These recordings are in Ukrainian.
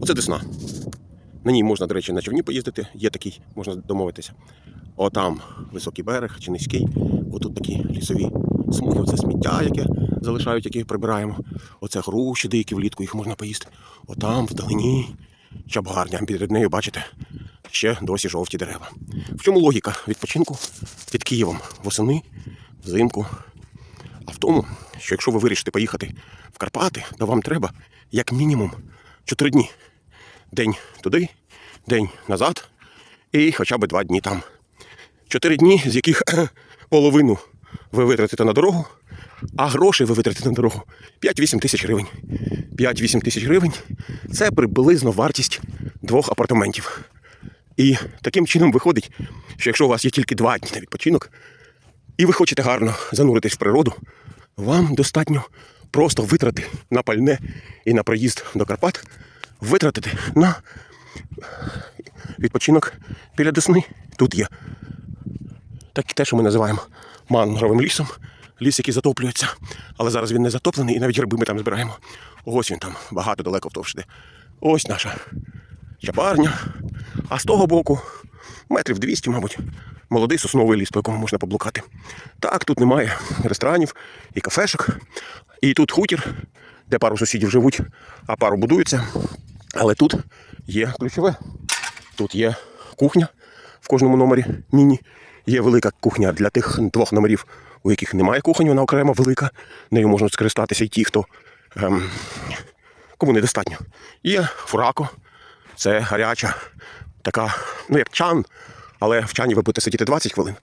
Оце Десна. На ній можна, до речі, на човні поїздити, є такий, можна домовитися. Отам високий берег чи низький. Отут такі лісові смуги, оце сміття, яке залишають, яке прибираємо. Оце груші деякі влітку, їх можна поїсти. Отам, вдалині, чабгарня. Під нею, бачите, ще досі жовті дерева. В чому логіка відпочинку під Києвом восени, взимку? А в тому, що якщо ви вирішите поїхати в Карпати, то вам треба як мінімум 4 дні. День туди, день назад і хоча б 2 дні там. 4 дні, з яких половину ви витратите на дорогу, а грошей ви витратите на дорогу 5-8 тисяч гривень. 5-8 тисяч гривень це приблизно вартість двох апартаментів. І таким чином виходить, що якщо у вас є тільки 2 дні на відпочинок, і ви хочете гарно зануритись в природу, вам достатньо просто витрати на пальне і на проїзд до Карпат, витратити на відпочинок біля Десни. Тут є так те, що ми називаємо мангровим лісом, ліс, який затоплюється. Але зараз він не затоплений, і навіть гриби ми там збираємо. Ось він там багато далеко іде. Ось наша чабарня. А з того боку, метрів 200, мабуть, молодий сосновий ліс, по якому можна поблукати. Так, тут немає ресторанів і кафешок. І тут хутір, де пару сусідів живуть, а пару будуються. Але тут є ключове. Тут є кухня в кожному номері міні. Є велика кухня для тих двох номерів, у яких немає кухні, вона окремо велика. Нею можуть скористатися і ті, хто ем, кому недостатньо. Є фурако, це гаряча, така, ну як чан, але в чані ви будете сидіти 20 хвилин.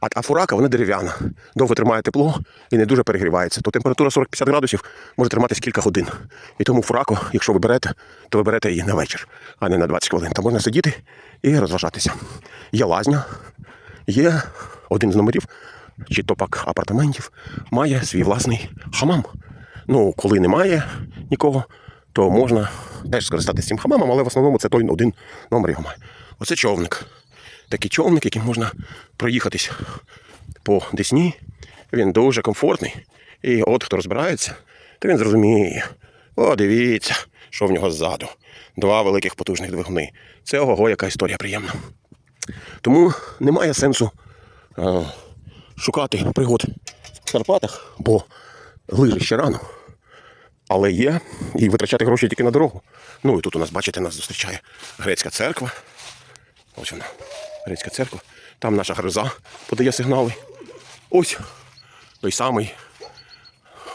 А, а фурака вона дерев'яна, довго тримає тепло і не дуже перегрівається. То температура 40-50 градусів може триматись кілька годин. І тому фураку, якщо ви берете, то ви берете її на вечір, а не на 20 хвилин. Там можна сидіти і розважатися. Є лазня, є один з номерів, чи то пак апартаментів, має свій власний хамам. Ну, коли немає нікого, то можна теж скористатися цим хамамом, але в основному це той один номер його має. Оце човник. Такий човник, яким можна проїхатись по Десні. Він дуже комфортний. І от хто розбирається, то він зрозуміє. О, дивіться, що в нього ззаду. Два великих потужних двигуни. Це ого, яка історія приємна. Тому немає сенсу е, шукати пригод в Карпатах, бо лижи ще рано. Але є і витрачати гроші тільки на дорогу. Ну і тут у нас, бачите, нас зустрічає грецька церква. Ось вона, грецька церква. Там наша гроза подає сигнали. Ось той самий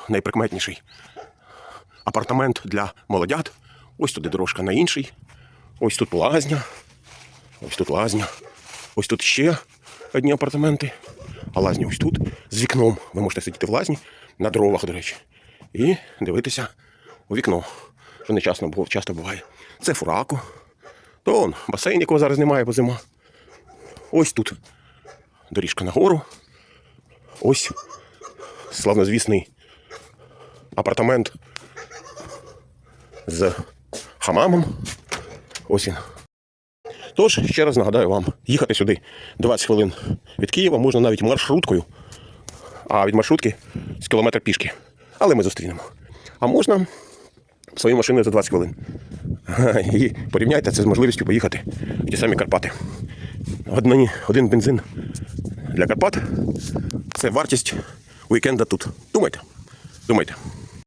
найприкметніший апартамент для молодят. Ось туди дорожка на інший. Ось тут лазня. Ось тут лазня. Ось тут ще одні апартаменти. А лазня ось тут. З вікном. Ви можете сидіти в лазні на дровах, до речі. І дивитися у вікно. Що не часто, буває. Це фурако. То он, басейн, якого зараз немає, бо зима. Ось тут доріжка нагору. Ось славнозвісний апартамент з хамамом. Ось він. Тож, ще раз нагадаю вам, їхати сюди 20 хвилин від Києва можна навіть маршруткою, а від маршрутки з кілометр пішки. Але ми зустрінемо. А можна своєю машиною за 20 хвилин. І порівняйте це з можливістю поїхати в ті самі Карпати. Один, один бензин для Карпат це вартість уікенда тут. Думайте. Думайте.